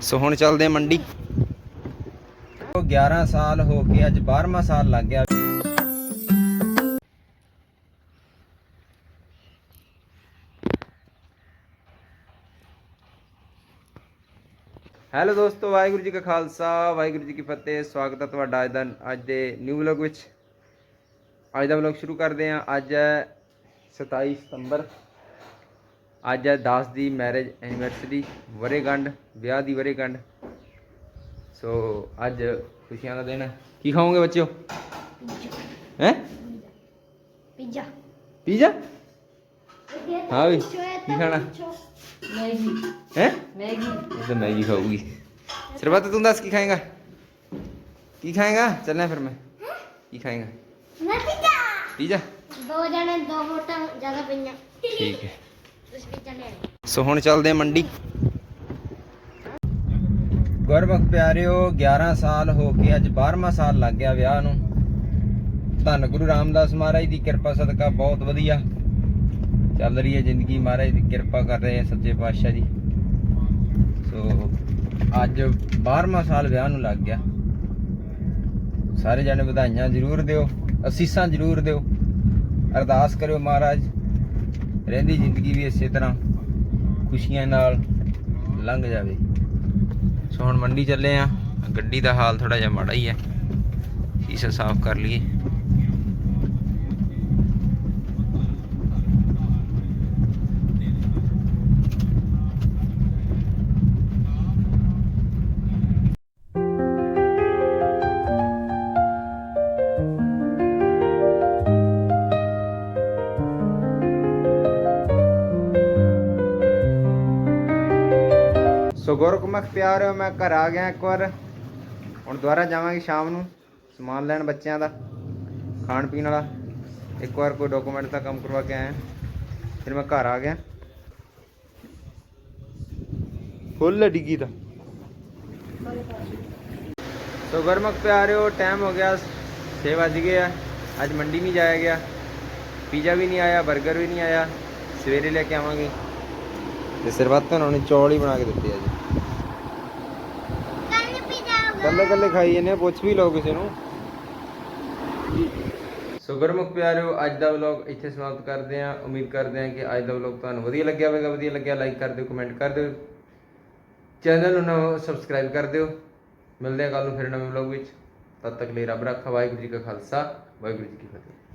ਸੋ ਹੁਣ ਚੱਲਦੇ ਆ ਮੰਡੀ। ਉਹ 11 ਸਾਲ ਹੋ ਕੇ ਅੱਜ 12ਵਾਂ ਸਾਲ ਲੱਗ ਗਿਆ। ਹੈਲੋ ਦੋਸਤੋ, ਵਾਹਿਗੁਰੂ ਜੀ ਕਾ ਖਾਲਸਾ, ਵਾਹਿਗੁਰੂ ਜੀ ਕੀ ਫਤਿਹ। ਸਵਾਗਤ ਹੈ ਤੁਹਾਡਾ ਅੱਜ ਦਾ, ਅੱਜ ਦੇ ਨਿਊ ਵਲੌਗ ਵਿੱਚ। ਅੱਜ ਦਾ ਵਲੌਗ ਸ਼ੁਰੂ ਕਰਦੇ ਹਾਂ। ਅੱਜ ਹੈ 27 ਸਤੰਬਰ। ਅੱਜ ਹੈ 10 ਦੀ ਮੈਰਿਜ ਐਨੀਵਰਸਰੀ ਵਰੇਗੰਢ ਵਿਆਹ ਦੀ ਵਰੇਗੰਢ ਸੋ ਅੱਜ ਖੁਸ਼ੀਆਂ ਦਾ ਦਿਨ ਹੈ। ਕੀ ਖਾਓਗੇ ਬੱਚਿਓ? ਹੈ? ਪਿੱਜ਼ਾ ਪੀਜ਼ਾ ਹਾਂ ਵੀ ਕੀ ਖਾਣਾ? ਮੈਗੀ। ਹੈ? ਮੈਗੀ। ਇਹ ਤਾਂ ਮੈਗੀ ਖਾਊਗੀ। ਸਰਬਤ ਤੂੰ ਦੱਸ ਕੀ ਖਾਏਗਾ? ਕੀ ਖਾਏਗਾ? ਚੱਲਣਾ ਫਿਰ ਮੈਂ। ਕੀ ਖਾਏਗਾ? ਮੈਂ ਪਿੱਜ਼ਾ ਪੀਜ਼ਾ ਦੋ ਜਣੇ ਦੋ ਵੋਟਾਂ ਜ਼ਿਆਦਾ ਪਈਆਂ। ਠੀਕ ਹੈ। ਸੋ ਹੁਣ ਚੱਲਦੇ ਮੰਡੀ। ਗੁਰਮੁਖ ਪਿਆਰਿਓ 11 ਸਾਲ ਹੋ ਕੇ ਅੱਜ 12ਵਾਂ ਸਾਲ ਲੱਗ ਗਿਆ ਵਿਆਹ ਨੂੰ। ਧੰਨ ਗੁਰੂ ਰਾਮਦਾਸ ਮਹਾਰਾਜ ਦੀ ਕਿਰਪਾ, ਸਦਕਾ ਬਹੁਤ ਵਧੀਆ। ਚੱਲ ਰਹੀ ਹੈ ਜ਼ਿੰਦਗੀ ਮਹਾਰਾਜ ਦੀ ਕਿਰਪਾ ਕਰ ਰਹੇ ਆ ਸੱਚੇ ਪਾਤਸ਼ਾਹ ਜੀ। ਸੋ ਅੱਜ 12ਵਾਂ ਸਾਲ ਵਿਆਹ ਨੂੰ ਲੱਗ ਗਿਆ। ਸਾਰੇ ਜਣੇ ਵਧਾਈਆਂ ਜ਼ਰੂਰ ਦਿਓ, ਅਸੀਸਾਂ ਜ਼ਰੂਰ ਦਿਓ। ਅਰਦਾਸ ਕਰਿਓ ਮਹਾਰਾਜ। ਰਹਿੰਦੀ ਜ਼ਿੰਦਗੀ ਵੀ ਇਸੇ ਤਰ੍ਹਾਂ, ਖੁਸ਼ੀਆਂ ਨਾਲ ਲੰਘ ਜਾਵੇ। ਸੋ ਹੁਣ ਮੰਡੀ ਚੱਲੇ ਆ, ਗੱਡੀ ਦਾ ਹਾਲ ਥੋੜਾ ਜਿਹਾ ਮਾੜਾ ਹੀ ਹੈ। ਸ਼ੀਸ਼ਾ ਸਾਫ਼ ਕਰ ਲਈਏ। ਸੋ ਗੁਰਮੁਖ ਪਿਆਰਿਓ ਮੈਂ ਘਰ ਆ ਗਿਆ ਇੱਕ ਵਾਰ। ਹੁਣ ਦੁਬਾਰਾ ਜਾਵਾਂਗੇ ਸ਼ਾਮ ਨੂੰ ਸਮਾਨ ਲੈਣ ਬੱਚਿਆਂ ਦਾ ਖਾਣ ਪੀਣ ਵਾਲਾ। ਇੱਕ ਵਾਰ ਕੋਈ ਡਾਕੂਮੈਂਟ ਦਾ ਕੰਮ ਕਰਵਾ ਕੇ ਆਇਆ। ਫਿਰ ਮੈਂ ਘਰ ਆ ਗਿਆ। ਫੁੱਲ ਡਿੱਗੀ ਦਾ ਸੋ ਗੁਰਮੁਖ ਪਿਆਰਿਓ ਟਾਈਮ ਹੋ ਗਿਆ 6 ਵਜ ਗਏ ਆ। ਅੱਜ ਮੰਡੀ ਨਹੀਂ ਜਾਇਆ ਗਿਆ। ਪੀਜ਼ਾ ਵੀ ਨਹੀਂ ਆਇਆ 버ਗਰ ਵੀ ਨਹੀਂ ਆਇਆ। ਸਵੇਰੇ ਲੈ ਕੇ ਆਵਾਂਗੇ। ਤੇ ਸਰਬੱਤ ਉਹਨਾਂ ਨੇ ਚੌਲ ਹੀ ਬਣਾ ਕੇ ਦਿੱਤੇ ਆ ਜੀ। ਕੱਲ ਕੱਲੇ ਕੱਲੇ ਖਾਈ ਜਾਂਦੇ ਆ ਪੁੱਛ ਵੀ ਲਓ ਕਿਸੇ ਨੂੰ। ਸੋ ਗੁਰਮੁਖ ਪਿਆਰਿਓ ਅੱਜ ਦਾ ਵਲੌਗ ਇੱਥੇ ਸਮਾਪਤ ਕਰਦੇ ਹਾਂ। ਉਮੀਦ ਕਰਦੇ ਹਾਂ ਕਿ ਅੱਜ ਦਾ ਵਲੌਗ ਤੁਹਾਨੂੰ ਵਧੀਆ ਲੱਗਿਆ ਹੋਵੇਗਾ। ਵਧੀਆ ਲੱਗਿਆ ਲਾਈਕ ਕਰ ਦਿਓ ਕਮੈਂਟ ਕਰ ਦਿਓ। ਚੈਨਲ ਨੂੰ ਸਬਸਕ੍ਰਾਈਬ ਕਰ ਦਿਓ। ਮਿਲਦੇ ਹਾਂ ਕੱਲ ਨੂੰ ਫਿਰ ਨਵੇਂ ਵਲੌਗ ਵਿੱਚ। ਤਦ ਤੱਕ ਲਈ ਰੱਬ ਰੱਖਾ ਵਾਹਿਗੁਰੂ ਜੀ ਕਾ ਖਾਲਸਾ ਵਾਹਿਗੁਰੂ ਜੀ ਕੀ ਫਤਿਹ।